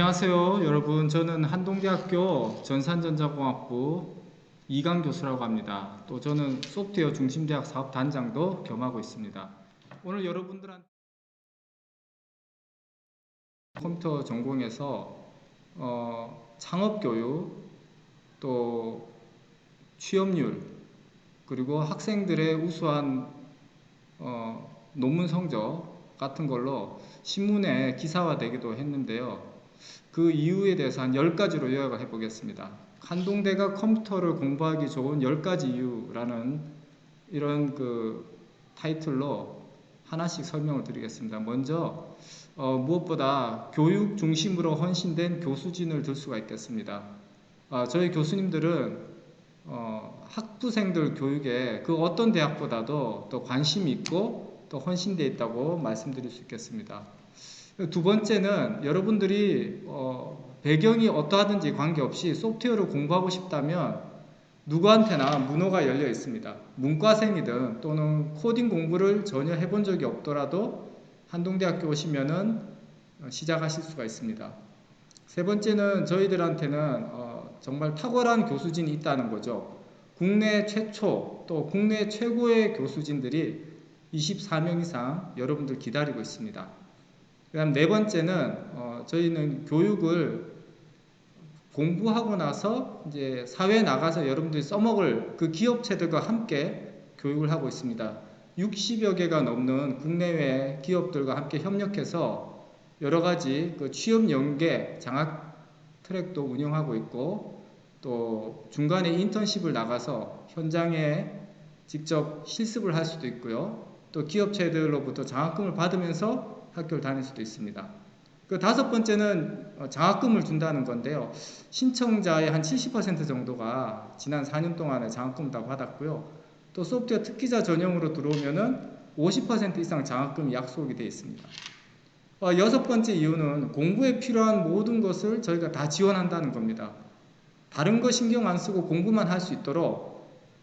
안녕하세요, 여러분. 저는 한동대학교 전산전자공학부 이강 교수라고 합니다. 또 저는 소프트웨어 중심대학 사업단장도 겸하고 있습니다. 오늘 여러분들한테 컴퓨터 전공에서 어, 창업교육, 또 취업률, 그리고 학생들의 우수한 어, 논문 성적 같은 걸로 신문에 기사화되기도 했는데요. 그 이유에 대해서 한 10가지로 요약을 해보겠습니다. 한동대가 컴퓨터를 공부하기 좋은 10가지 이유라는 이런 그 타이틀로 하나씩 설명을 드리겠습니다. 먼저 어, 무엇보다 교육 중심으로 헌신된 교수진을 들 수가 있겠습니다. 아, 저희 교수님들은 어, 학부생들 교육에 그 어떤 대학보다도 또 관심이 있고 또 헌신되어 있다고 말씀드릴 수 있겠습니다. 두 번째는 여러분들이 어, 배경이 어떠하든지 관계없이 소프트웨어를 공부하고 싶다면 누구한테나 문호가 열려 있습니다. 문과생이든 또는 코딩 공부를 전혀 해본 적이 없더라도 한동대학교 오시면은 시작하실 수가 있습니다. 세 번째는 저희들한테는 어, 정말 탁월한 교수진이 있다는 거죠. 국내 최초 또 국내 최고의 교수진들이 24명 이상 여러분들 기다리고 있습니다. 그다음 네 번째는 어, 저희는 교육을 공부하고 나서 이제 사회에 나가서 여러분들이 써먹을 그 기업체들과 함께 교육을 하고 있습니다. 60여 개가 넘는 국내외 기업들과 함께 협력해서 여러 가지 그 취업 연계 장학 트랙도 운영하고 있고 또 중간에 인턴십을 나가서 현장에 직접 실습을 할 수도 있고요. 또 기업체들로부터 장학금을 받으면서 학교를 다닐 수도 있습니다. 그 다섯 번째는 어, 장학금을 준다는 건데요. 신청자의 한 70% 정도가 지난 4년 동안에 장학금을 다 받았고요. 또 소프트웨어 특기자 전형으로 들어오면은 50% 이상 장학금이 약속이 되어 있습니다. 어, 여섯 번째 이유는 공부에 필요한 모든 것을 저희가 다 지원한다는 겁니다. 다른 거 신경 안 쓰고 공부만 할 수 있도록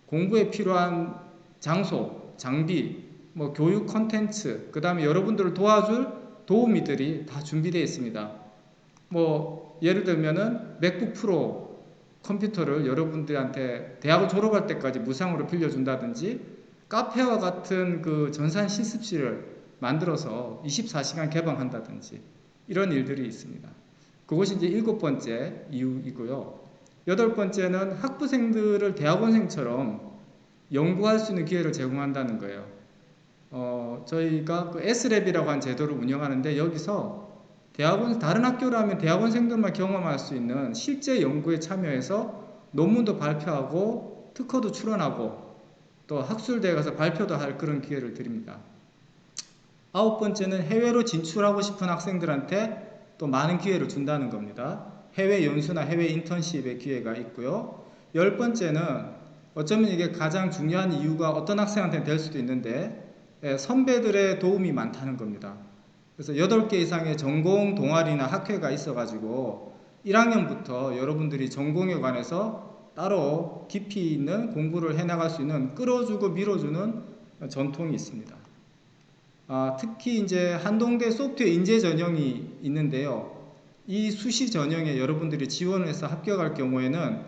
공부에 필요한 장소, 장비, 뭐 교육 컨텐츠, 그 다음에 여러분들을 도와줄 도우미들이 다 준비되어 있습니다. 뭐 예를 들면은 맥북 프로 컴퓨터를 여러분들한테 대학을 졸업할 때까지 무상으로 빌려준다든지 카페와 같은 그 전산 실습실을 만들어서 24시간 개방한다든지 이런 일들이 있습니다. 그것이 이제 일곱 번째 이유이고요. 여덟 번째는 학부생들을 대학원생처럼 연구할 수 있는 기회를 제공한다는 거예요. 어, 저희가 그 S랩이라고 한 제도를 운영하는데 여기서 대학원 다른 학교라면 대학원생들만 경험할 수 있는 실제 연구에 참여해서 논문도 발표하고 특허도 출원하고 또 학술대에 가서 발표도 할 그런 기회를 드립니다. 아홉 번째는 해외로 진출하고 싶은 학생들한테 또 많은 기회를 준다는 겁니다. 해외 연수나 해외 인턴십의 기회가 있고요. 열 번째는 어쩌면 이게 가장 중요한 이유가 어떤 학생한테는 될 수도 있는데 예, 선배들의 도움이 많다는 겁니다. 그래서 8개 이상의 전공 동아리나 학회가 있어가지고 1학년부터 여러분들이 전공에 관해서 따로 깊이 있는 공부를 해나갈 수 있는 끌어주고 밀어주는 전통이 있습니다. 아, 특히 이제 한동대 소프트웨어 인재 전형이 있는데요. 이 수시 전형에 여러분들이 지원을 해서 합격할 경우에는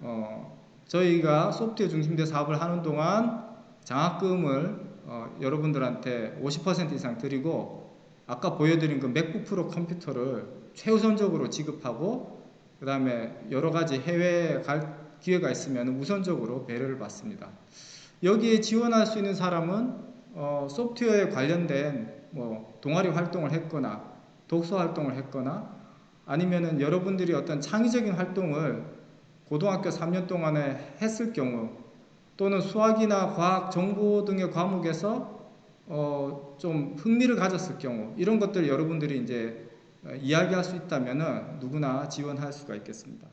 어, 저희가 소프트웨어 중심대 사업을 하는 동안 장학금을 어, 여러분들한테 50% 이상 드리고 아까 보여드린 그 맥북 프로 컴퓨터를 최우선적으로 지급하고 그 다음에 여러 가지 해외에 갈 기회가 있으면 우선적으로 배려를 받습니다. 여기에 지원할 수 있는 사람은 어, 소프트웨어에 관련된 뭐 동아리 활동을 했거나 독서 활동을 했거나 아니면은 여러분들이 어떤 창의적인 활동을 고등학교 3년 동안에 했을 경우 또는 수학이나 과학, 정보 등의 과목에서 어, 좀 흥미를 가졌을 경우 이런 것들 여러분들이 이제 이야기할 수 있다면 누구나 지원할 수가 있겠습니다.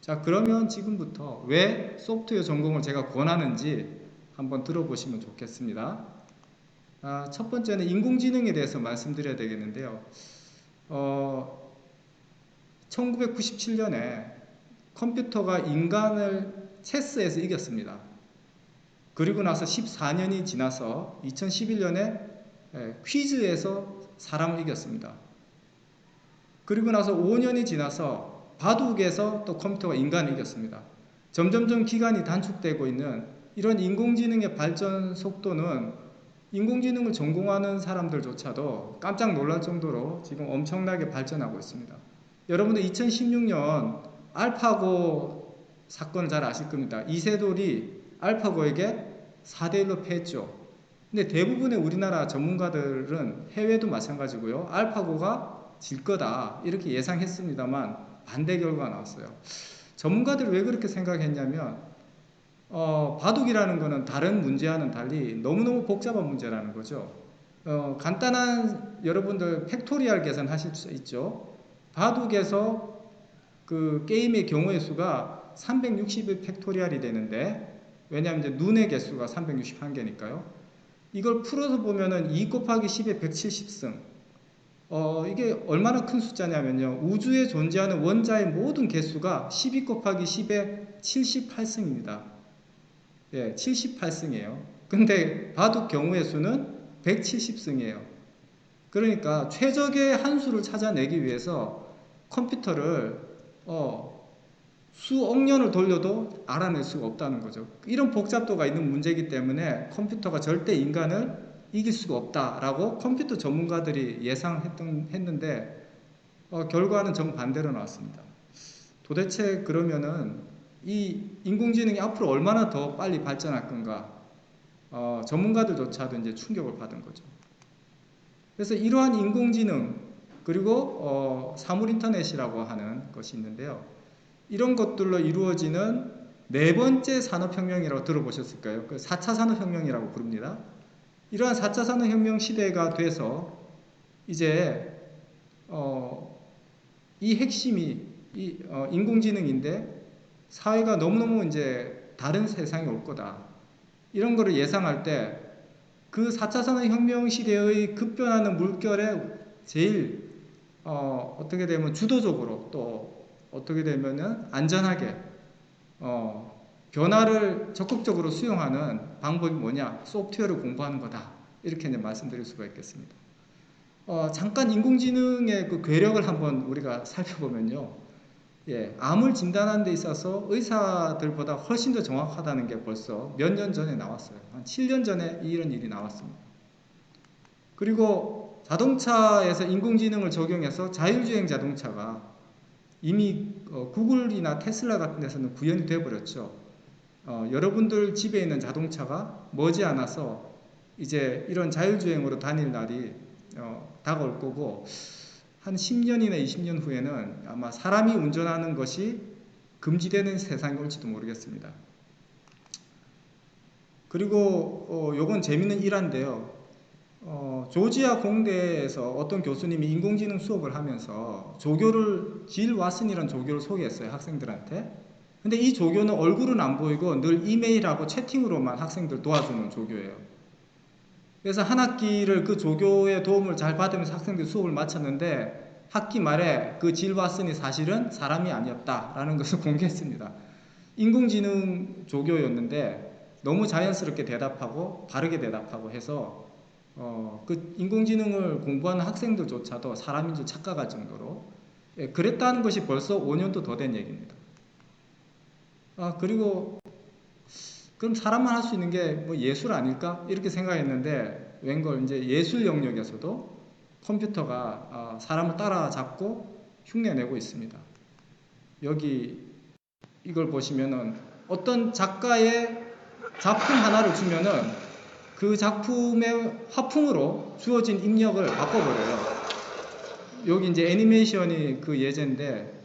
자 그러면 지금부터 왜 소프트웨어 전공을 제가 권하는지 한번 들어보시면 좋겠습니다. 아, 첫 번째는 인공지능에 대해서 말씀드려야 되겠는데요. 어, 1997년에 컴퓨터가 인간을 체스에서 이겼습니다. 그리고 나서 14년이 지나서 2011년에 예, 퀴즈에서 사람을 이겼습니다. 그리고 나서 5년이 지나서 바둑에서 또 컴퓨터가 인간을 이겼습니다. 점점점 기간이 단축되고 있는 이런 인공지능의 발전 속도는 인공지능을 전공하는 사람들조차도 깜짝 놀랄 정도로 지금 엄청나게 발전하고 있습니다. 여러분들 2016년 알파고 사건을 잘 아실 겁니다. 이세돌이 알파고에게 4대1로 패했죠. 근데 대부분의 우리나라 전문가들은 해외도 마찬가지고요. 알파고가 질 거다. 이렇게 예상했습니다만 반대 결과가 나왔어요. 전문가들이 왜 그렇게 생각했냐면 어, 바둑이라는 거는 다른 문제와는 달리 너무너무 복잡한 문제라는 거죠. 어, 간단한 여러분들 팩토리얼 계산하실 수 있죠. 바둑에서 그 게임의 경우의 수가 360일 팩토리얼이 되는데 왜냐하면 이제 눈의 개수가 361개니까요. 이걸 풀어서 보면은 2 곱하기 10의 170승. 어, 이게 얼마나 큰 숫자냐면요. 우주에 존재하는 원자의 모든 개수가 12 곱하기 10의 78승입니다. 예, 78승이에요. 근데 바둑 경우의 수는 170승이에요. 그러니까 최적의 한 수를 찾아내기 위해서 컴퓨터를 어, 수억 년을 돌려도 알아낼 수가 없다는 거죠. 이런 복잡도가 있는 문제이기 때문에 컴퓨터가 절대 인간을 이길 수가 없다라고 컴퓨터 전문가들이 예상했던 했는데 어, 결과는 정반대로 나왔습니다. 도대체 그러면은 이 인공지능이 앞으로 얼마나 더 빨리 발전할 건가? 어, 전문가들조차도 이제 충격을 받은 거죠. 그래서 이러한 인공지능 그리고 어, 사물 인터넷이라고 하는 것이 있는데요. 이런 것들로 이루어지는 네 번째 산업혁명이라고 들어보셨을까요? 그 4차 산업혁명이라고 부릅니다. 이러한 4차 산업혁명 시대가 돼서 이제 어, 이 핵심이 이 어, 인공지능인데 사회가 너무너무 이제 다른 세상이 올 거다. 이런 거를 예상할 때 그 4차 산업혁명 시대의 급변하는 물결에 제일 어, 어떻게 되면 주도적으로 또 어떻게 되면은 안전하게 어, 변화를 적극적으로 수용하는 방법이 뭐냐? 소프트웨어를 공부하는 거다. 이렇게 이제 말씀드릴 수가 있겠습니다. 어, 잠깐 인공지능의 그 괴력을 한번 우리가 살펴보면요. 예, 암을 진단하는 데 있어서 의사들보다 훨씬 더 정확하다는 게 벌써 몇 년 전에 나왔어요. 한 7년 전에 이런 일이 나왔습니다. 그리고 자동차에서 인공지능을 적용해서 자율주행 자동차가 이미 어, 구글이나 테슬라 같은 데서는 구현이 되어버렸죠. 어, 여러분들 집에 있는 자동차가 머지않아서 이제 이런 자율주행으로 다닐 날이 어, 다가올 거고 한 10년이나 20년 후에는 아마 사람이 운전하는 것이 금지되는 세상이 올지도 모르겠습니다. 그리고 어, 요건 재밌는 일화인데요. 어, 조지아 공대에서 어떤 교수님이 인공지능 수업을 하면서 조교를 질 왓슨이라는 조교를 소개했어요 학생들한테. 근데 이 조교는 얼굴은 안 보이고 늘 이메일하고 채팅으로만 학생들 도와주는 조교예요. 그래서 한 학기를 그 조교의 도움을 잘 받으면서 학생들이 수업을 마쳤는데 학기 말에 그 질 왓슨이 사실은 사람이 아니었다라는 것을 공개했습니다. 인공지능 조교였는데 너무 자연스럽게 대답하고 바르게 대답하고 해서 어, 그 인공지능을 공부하는 학생들조차도 사람인 줄 착각할 정도로 예, 그랬다는 것이 벌써 5년도 더 된 얘기입니다. 아, 그리고 그럼 사람만 할 수 있는 게 뭐 예술 아닐까? 이렇게 생각했는데 웬걸 이제 예술 영역에서도 컴퓨터가 아, 사람을 따라잡고 흉내내고 있습니다. 여기 이걸 보시면은 어떤 작가의 작품 하나를 주면은 그 작품의 화풍으로 주어진 입력을 바꿔버려요. 여기 이제 애니메이션이 그 예제인데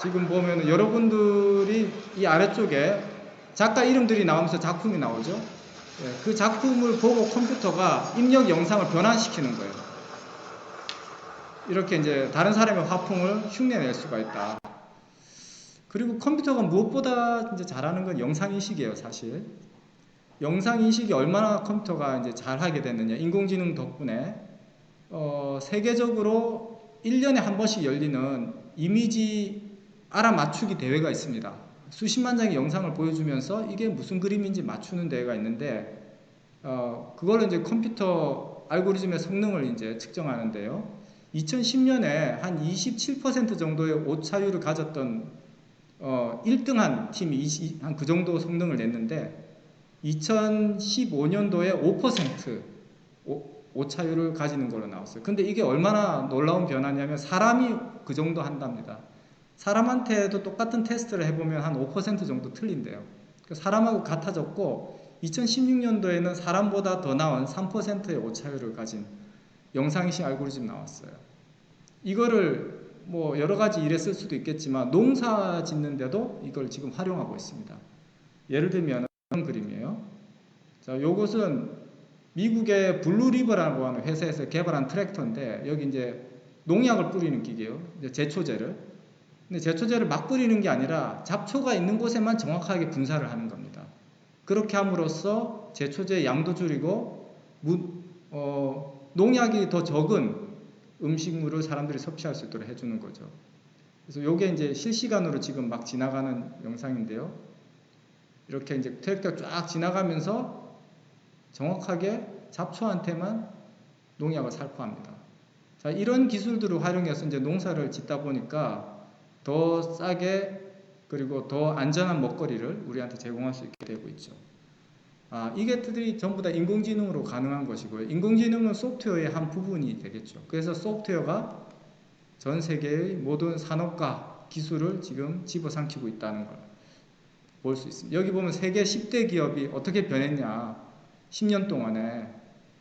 지금 보면 여러분들이 이 아래쪽에 작가 이름들이 나오면서 작품이 나오죠. 예, 그 작품을 보고 컴퓨터가 입력 영상을 변환시키는 거예요. 이렇게 이제 다른 사람의 화풍을 흉내낼 수가 있다. 그리고 컴퓨터가 무엇보다 이제 잘하는 건 영상 인식이에요, 사실. 영상 인식이 얼마나 컴퓨터가 이제 잘 하게 됐느냐. 인공지능 덕분에 어, 세계적으로 1년에 한 번씩 열리는 이미지 알아맞추기 대회가 있습니다. 수십만 장의 영상을 보여주면서 이게 무슨 그림인지 맞추는 대회가 있는데 어, 그걸 이제 컴퓨터 알고리즘의 성능을 이제 측정하는데요. 2010년에 한 27% 정도의 오차율을 가졌던 어, 1등한 팀이 한 그 정도 성능을 냈는데 2015년도에 5% 오, 오차율을 가지는 걸로 나왔어요. 근데 이게 얼마나 놀라운 변화냐면 사람이 그 정도 한답니다. 사람한테도 똑같은 테스트를 해보면 한 5% 정도 틀린대요. 그러니까 사람하고 같아졌고 2016년도에는 사람보다 더 나은 3%의 오차율을 가진 영상인식 알고리즘 나왔어요. 이거를 뭐 여러 가지 일에 쓸 수도 있겠지만 농사 짓는데도 이걸 지금 활용하고 있습니다. 예를 들면 이런 그림이에요. 자, 요것은 미국의 블루리버라고 하는 회사에서 개발한 트랙터인데 여기 이제 농약을 뿌리는 기계요. 제초제를. 근데 제초제를 막 뿌리는 게 아니라 잡초가 있는 곳에만 정확하게 분사를 하는 겁니다. 그렇게 함으로써 제초제 양도 줄이고 무, 어, 농약이 더 적은 음식물을 사람들이 섭취할 수 있도록 해주는 거죠. 그래서 이게 이제 실시간으로 지금 막 지나가는 영상인데요. 이렇게 이제 트랙터 쫙 지나가면서 정확하게 잡초한테만 농약을 살포합니다. 자, 이런 기술들을 활용해서 이제 농사를 짓다 보니까 더 싸게 그리고 더 안전한 먹거리를 우리한테 제공할 수 있게 되고 있죠. 아, 이게 들이 전부 다 인공지능으로 가능한 것이고요. 인공지능은 소프트웨어의 한 부분이 되겠죠. 그래서 소프트웨어가 전 세계의 모든 산업과 기술을 지금 집어삼키고 있다는 걸 볼 수 있습니다. 여기 보면 세계 10대 기업이 어떻게 변했냐. 10년 동안에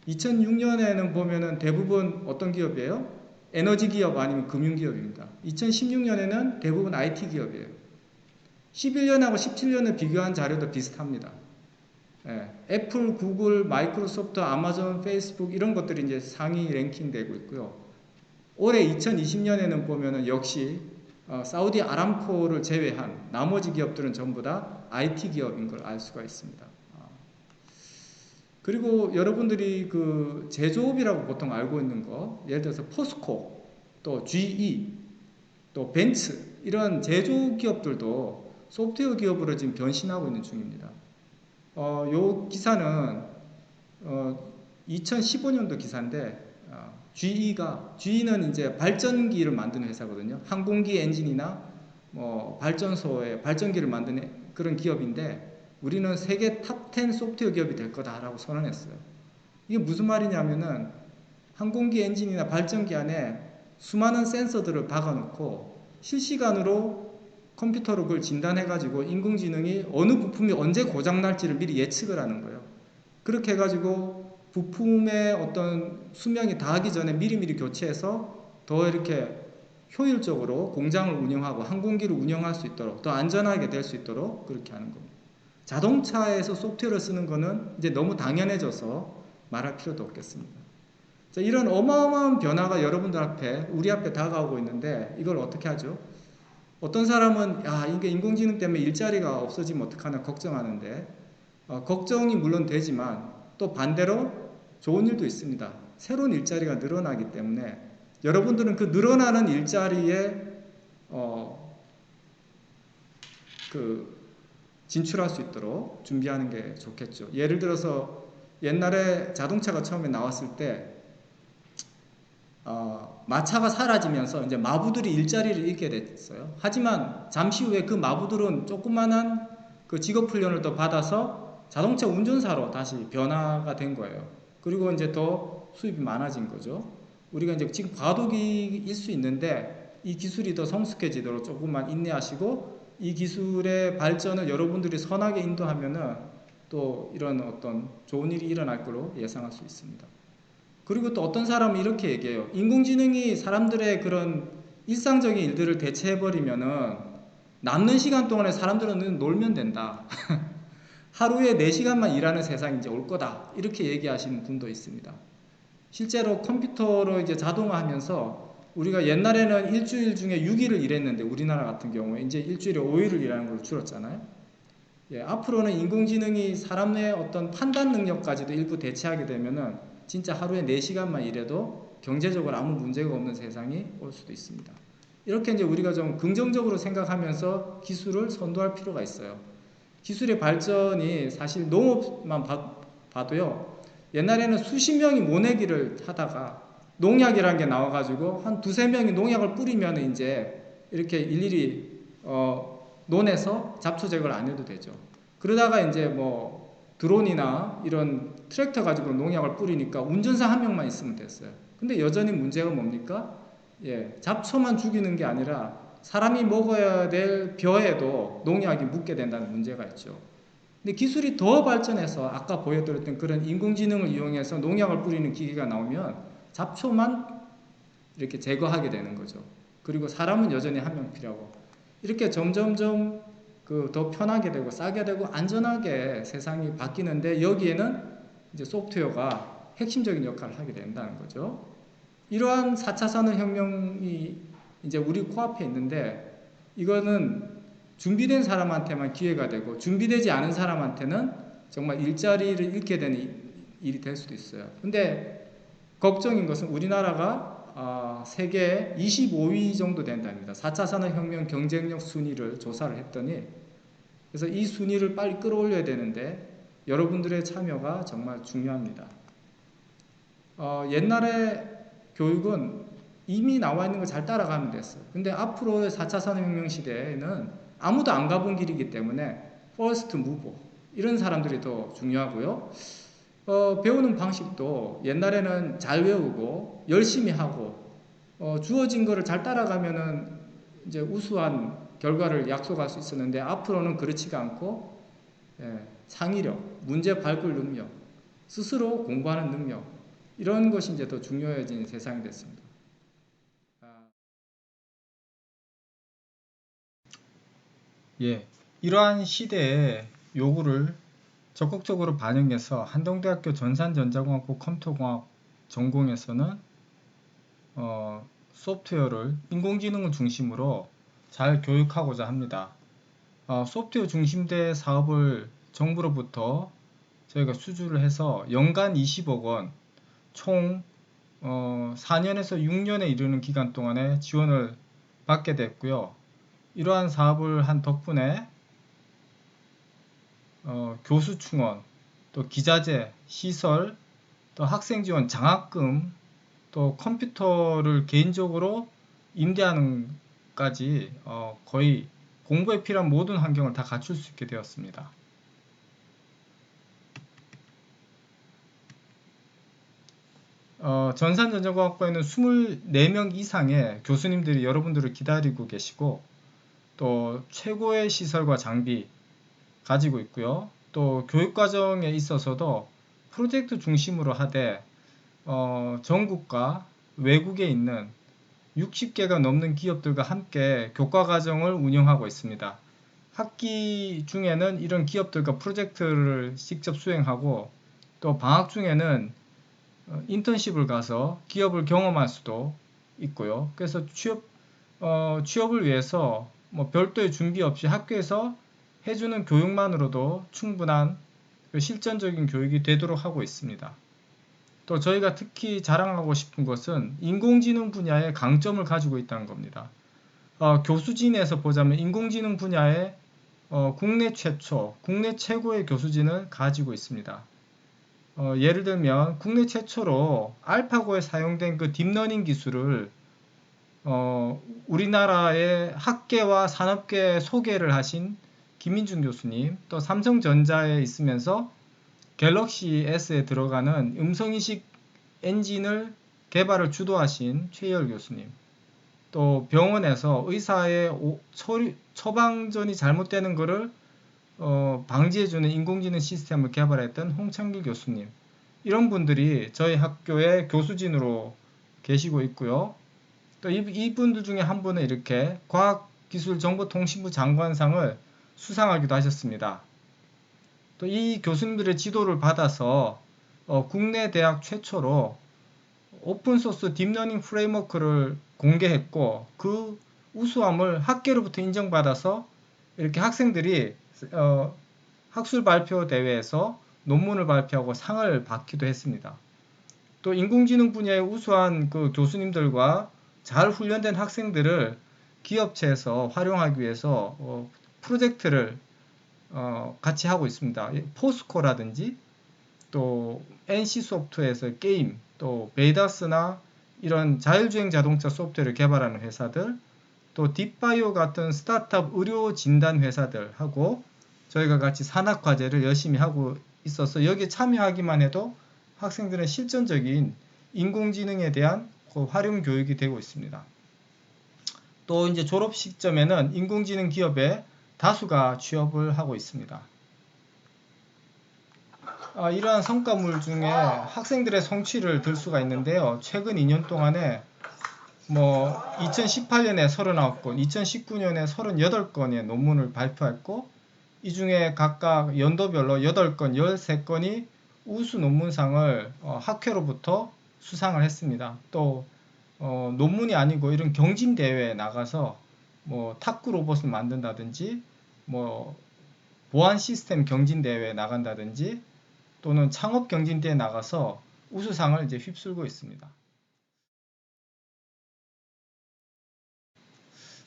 2006년에는 보면은 대부분 어떤 기업이에요? 에너지 기업 아니면 금융 기업입니다. 2016년에는 대부분 IT 기업이에요. 11년하고 17년을 비교한 자료도 비슷합니다. 예, 애플, 구글, 마이크로소프트, 아마존, 페이스북 이런 것들이 이제 상위 랭킹 되고 있고요. 올해 2020년에는 보면은 역시 어, 사우디 아람코를 제외한 나머지 기업들은 전부 다 IT 기업인 걸 알 수가 있습니다. 아. 그리고 여러분들이 그 제조업이라고 보통 알고 있는 거, 예를 들어서 포스코, 또 GE, 또 벤츠 이런 제조 기업들도 소프트웨어 기업으로 지금 변신하고 있는 중입니다. 어, 요 기사는 어, 2015년도 기사인데 어, GE가 GE는 이제 발전기를 만드는 회사거든요. 항공기 엔진이나 뭐 발전소에 발전기를 만드는 그런 기업인데 우리는 세계 탑10 소프트웨어 기업이 될 거다라고 선언했어요. 이게 무슨 말이냐면은 항공기 엔진이나 발전기 안에 수많은 센서들을 박아놓고 실시간으로 컴퓨터로 그걸 진단해가지고 인공지능이 어느 부품이 언제 고장날지를 미리 예측을 하는 거예요. 그렇게 해가지고 부품의 어떤 수명이 다하기 전에 미리미리 교체해서 더 이렇게 효율적으로 공장을 운영하고 항공기를 운영할 수 있도록 더 안전하게 될 수 있도록 그렇게 하는 겁니다. 자동차에서 소프트웨어를 쓰는 거는 이제 너무 당연해져서 말할 필요도 없겠습니다. 자, 이런 어마어마한 변화가 여러분들 앞에 우리 앞에 다가오고 있는데 이걸 어떻게 하죠? 어떤 사람은 야 이게 인공지능 때문에 일자리가 없어지면 어떡하나 걱정하는데 어, 걱정이 물론 되지만 또 반대로 좋은 일도 있습니다. 새로운 일자리가 늘어나기 때문에 여러분들은 그 늘어나는 일자리에 어, 그 진출할 수 있도록 준비하는 게 좋겠죠. 예를 들어서 옛날에 자동차가 처음에 나왔을 때 어, 마차가 사라지면서 이제 마부들이 일자리를 잃게 됐어요. 하지만 잠시 후에 그 마부들은 조그만한 그 직업 훈련을 또 받아서 자동차 운전사로 다시 변화가 된 거예요. 그리고 이제 더 수입이 많아진 거죠. 우리가 이제 지금 과도기일 수 있는데 이 기술이 더 성숙해지도록 조금만 인내하시고 이 기술의 발전을 여러분들이 선하게 인도하면은 또 이런 어떤 좋은 일이 일어날 거로 예상할 수 있습니다. 그리고 또 어떤 사람은 이렇게 얘기해요. 인공지능이 사람들의 그런 일상적인 일들을 대체해버리면은 남는 시간 동안에 사람들은 놀면 된다. 하루에 4시간만 일하는 세상이 이제 올 거다. 이렇게 얘기하시는 분도 있습니다. 실제로 컴퓨터로 이제 자동화하면서 우리가 옛날에는 일주일 중에 6일을 일했는데 우리나라 같은 경우에 이제 일주일에 5일을 일하는 걸로 줄었잖아요. 예, 앞으로는 인공지능이 사람의 어떤 판단 능력까지도 일부 대체하게 되면은 진짜 하루에 4시간만 일해도 경제적으로 아무 문제가 없는 세상이 올 수도 있습니다. 이렇게 이제 우리가 좀 긍정적으로 생각하면서 기술을 선도할 필요가 있어요. 기술의 발전이 사실 농업만 봐, 도요 옛날에는 수십 명이 모내기를 하다가 농약이라는 게 나와가지고 한 두세 명이 농약을 뿌리면 이제 이렇게 일일이 어, 논에서 잡초 제거를 안 해도 되죠. 그러다가 이제 뭐 드론이나 이런 트랙터 가지고 농약을 뿌리니까 운전사 한 명만 있으면 됐어요. 근데 여전히 문제가 뭡니까? 예, 잡초만 죽이는 게 아니라 사람이 먹어야 될 벼에도 농약이 묻게 된다는 문제가 있죠. 근데 기술이 더 발전해서 아까 보여드렸던 그런 인공지능을 이용해서 농약을 뿌리는 기계가 나오면 잡초만 이렇게 제거하게 되는 거죠. 그리고 사람은 여전히 한 명 필요하고 이렇게 점점점 그 더 편하게 되고 싸게 되고 안전하게 세상이 바뀌는데 여기에는 이제 소프트웨어가 핵심적인 역할을 하게 된다는 거죠. 이러한 4차 산업혁명이 이제 우리 코앞에 있는데 이거는 준비된 사람한테만 기회가 되고 준비되지 않은 사람한테는 정말 일자리를 잃게 되는 일이 될 수도 있어요. 근데 걱정인 것은 우리나라가 어, 세계 25위 정도 된답니다. 4차 산업혁명 경쟁력 순위를 조사를 했더니 그래서 이 순위를 빨리 끌어올려야 되는데 여러분들의 참여가 정말 중요합니다. 어, 옛날에 교육은 이미 나와 있는 걸 잘 따라가면 됐어요. 근데 앞으로의 4차 산업혁명 시대에는 아무도 안 가본 길이기 때문에 퍼스트 무버 이런 사람들이 더 중요하고요. 어, 배우는 방식도 옛날에는 잘 외우고 열심히 하고 어, 주어진 거를 잘 따라가면은 이제 우수한 결과를 약속할 수 있었는데 앞으로는 그렇지가 않고 예, 창의력, 문제 발굴 능력, 스스로 공부하는 능력 이런 것이 이제 더 중요해진 세상이 됐습니다. 예, 이러한 시대의 요구를 적극적으로 반영해서 한동대학교 전산전자공학부 컴퓨터공학 전공에서는 어, 소프트웨어를 인공지능을 중심으로 잘 교육하고자 합니다. 어, 소프트웨어 중심대 사업을 정부로부터 저희가 수주를 해서 연간 20억 원, 총 어, 4년에서 6년에 이르는 기간 동안에 지원을 받게 됐고요. 이러한 사업을 한 덕분에 어, 교수 충원, 또 기자재, 시설, 또 학생 지원, 장학금, 또 컴퓨터를 개인적으로 임대하는까지 어, 거의 공부에 필요한 모든 환경을 다 갖출 수 있게 되었습니다. 어, 전산전자공학과에는 24명 이상의 교수님들이 여러분들을 기다리고 계시고 또 최고의 시설과 장비 가지고 있고요. 또 교육과정에 있어서도 프로젝트 중심으로 하되 어, 전국과 외국에 있는 60개가 넘는 기업들과 함께 교과과정을 운영하고 있습니다. 학기 중에는 이런 기업들과 프로젝트를 직접 수행하고 또 방학 중에는 어, 인턴십을 가서 기업을 경험할 수도 있고요. 그래서 취업 어, 취업을 위해서 뭐 별도의 준비 없이 학교에서 해주는 교육만으로도 충분한 그 실전적인 교육이 되도록 하고 있습니다. 또 저희가 특히 자랑하고 싶은 것은 인공지능 분야의 강점을 가지고 있다는 겁니다. 어, 교수진에서 보자면 인공지능 분야에 어, 국내 최초, 국내 최고의 교수진을 가지고 있습니다. 어, 예를 들면 국내 최초로 알파고에 사용된 그 딥러닝 기술을 어, 우리나라의 학계와 산업계 소개를 하신 김민준 교수님, 또 삼성전자에 있으면서 갤럭시 S에 들어가는 음성인식 엔진을 개발을 주도하신 최열 교수님, 또 병원에서 의사의 처리, 처방전이 잘못되는 것을 어, 방지해주는 인공지능 시스템을 개발했던 홍창길 교수님, 이런 분들이 저희 학교의 교수진으로 계시고 있고요. 또 이분들 중에 한 분은 이렇게 과학기술정보통신부 장관상을 수상하기도 하셨습니다. 또 이 교수님들의 지도를 받아서 어, 국내 대학 최초로 오픈소스 딥러닝 프레임워크를 공개했고 그 우수함을 학계로부터 인정받아서 이렇게 학생들이 어, 학술 발표 대회에서 논문을 발표하고 상을 받기도 했습니다. 또 인공지능 분야의 우수한 그 교수님들과 잘 훈련된 학생들을 기업체에서 활용하기 위해서 어, 프로젝트를 어, 같이 하고 있습니다. 포스코라든지 또 NC 소프트에서 게임, 또 베이다스나 이런 자율주행 자동차 소프트웨어를 개발하는 회사들, 또 딥바이오 같은 스타트업 의료 진단 회사들하고 저희가 같이 산학 과제를 열심히 하고 있어서 여기에 참여하기만 해도 학생들의 실전적인 인공지능에 대한 그 활용 교육이 되고 있습니다. 또 이제 졸업 시점에는 인공지능 기업에 다수가 취업을 하고 있습니다. 아, 이러한 성과물 중에 학생들의 성취를 들 수가 있는데요. 최근 2년 동안에 뭐 2018년에 39건, 2019년에 38건의 논문을 발표했고 이 중에 각각 연도별로 8건, 13건이 우수 논문상을 어, 학회로부터 수상을 했습니다. 또 어, 논문이 아니고 이런 경진 대회에 나가서 뭐 탁구 로봇을 만든다든지 뭐 보안 시스템 경진 대회에 나간다든지 또는 창업 경진 대회에 나가서 우수상을 이제 휩쓸고 있습니다.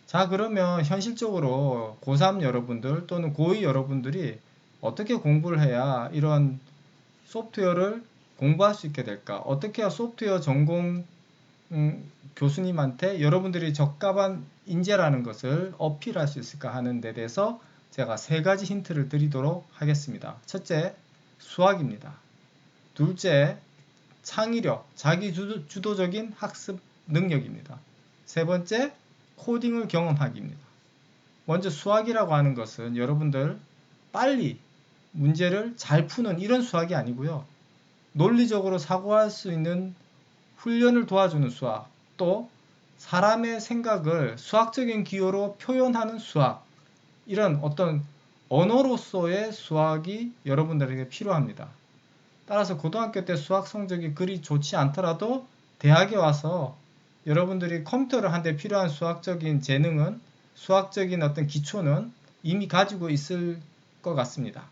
자 그러면 현실적으로 고3 여러분들 또는 고2 여러분들이 어떻게 공부를 해야 이런 소프트웨어를 공부할 수 있게 될까? 어떻게 해야 소프트웨어 전공 음, 교수님한테 여러분들이 적합한 인재라는 것을 어필할 수 있을까 하는 데 대해서 제가 세 가지 힌트를 드리도록 하겠습니다. 첫째, 수학입니다. 둘째, 창의력, 자기 주도, 적인 학습 능력입니다. 세 번째, 코딩을 경험하기입니다. 먼저 수학이라고 하는 것은 여러분들 빨리 문제를 잘 푸는 이런 수학이 아니고요. 논리적으로 사고할 수 있는 훈련을 도와주는 수학, 또 사람의 생각을 수학적인 기호로 표현하는 수학, 이런 어떤 언어로서의 수학이 여러분들에게 필요합니다. 따라서 고등학교 때 수학 성적이 그리 좋지 않더라도 대학에 와서 여러분들이 컴퓨터를 한대 필요한 수학적인 재능은 수학적인 어떤 기초는 이미 가지고 있을 것 같습니다.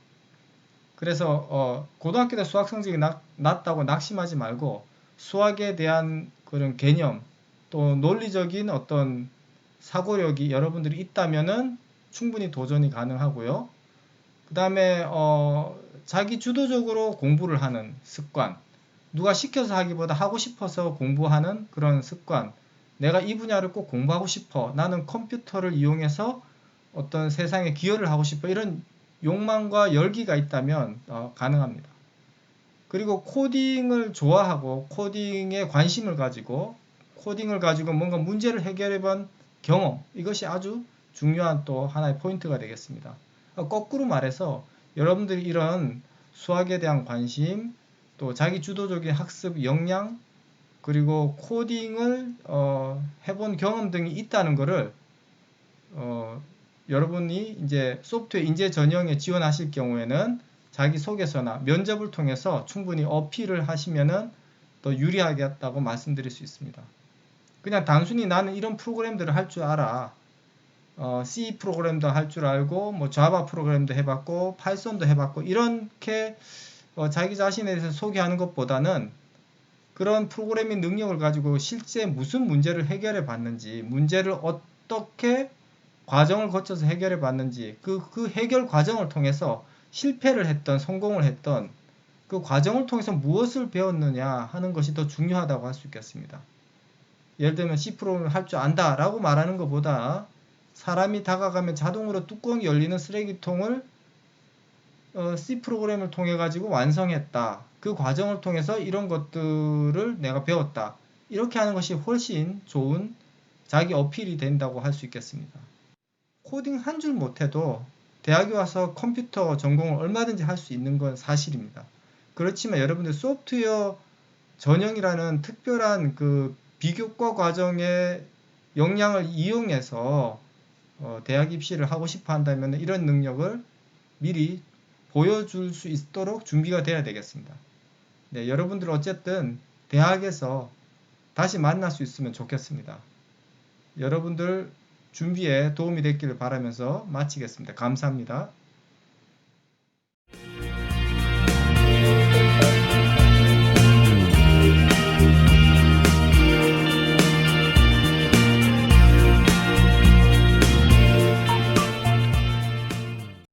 그래서 어, 고등학교 때 수학 성적이 낮, 낮다고 낙심하지 말고 수학에 대한 그런 개념 또 논리적인 어떤 사고력이 여러분들이 있다면은 충분히 도전이 가능하고요. 그 다음에 어, 자기 주도적으로 공부를 하는 습관 누가 시켜서 하기보다 하고 싶어서 공부하는 그런 습관. 내가 이 분야를 꼭 공부하고 싶어. 나는 컴퓨터를 이용해서 어떤 세상에 기여를 하고 싶어. 이런 욕망과 열기가 있다면 어, 가능합니다. 그리고 코딩을 좋아하고 코딩에 관심을 가지고 코딩을 가지고 뭔가 문제를 해결해 본 경험. 이것이 아주 중요한 또 하나의 포인트가 되겠습니다. 어, 거꾸로 말해서 여러분들이 이런 수학에 대한 관심, 또 자기 주도적인 학습 역량 그리고 코딩을 어, 해본 경험 등이 있다는 것을 어, 여러분이 이제 소프트웨어 인재 전형에 지원하실 경우에는 자기 소개서나 면접을 통해서 충분히 어필을 하시면은 더 유리하겠다고 말씀드릴 수 있습니다. 그냥 단순히 나는 이런 프로그램들을 할 줄 알아. 어, C 프로그램도 할 줄 알고, 뭐 자바 프로그램도 해봤고, 파이썬도 해봤고, 이렇게 어, 자기 자신에 대해서 소개하는 것보다는 그런 프로그래밍 능력을 가지고 실제 무슨 문제를 해결해 봤는지, 문제를 어떻게 과정을 거쳐서 해결해 봤는지, 그, 그 해결 과정을 통해서 실패를 했던, 성공을 했던 그 과정을 통해서 무엇을 배웠느냐 하는 것이 더 중요하다고 할 수 있겠습니다. 예를 들면 C 프로그램을 할줄 안다 라고 말하는 것보다 사람이 다가가면 자동으로 뚜껑이 열리는 쓰레기통을 어, C 프로그램을 통해 가지고 완성했다. 그 과정을 통해서 이런 것들을 내가 배웠다. 이렇게 하는 것이 훨씬 좋은 자기 어필이 된다고 할 수 있겠습니다. 코딩 한 줄 못해도 대학에 와서 컴퓨터 전공을 얼마든지 할 수 있는 건 사실입니다. 그렇지만 여러분들 소프트웨어 전형이라는 특별한 그 비교과 과정의 역량을 이용해서 어, 대학 입시를 하고 싶어 한다면 이런 능력을 미리 보여줄 수 있도록 준비가 돼야 되겠습니다. 네, 여러분들 어쨌든 대학에서 다시 만날 수 있으면 좋겠습니다. 여러분들 준비에 도움이 됐기를 바라면서 마치겠습니다. 감사합니다.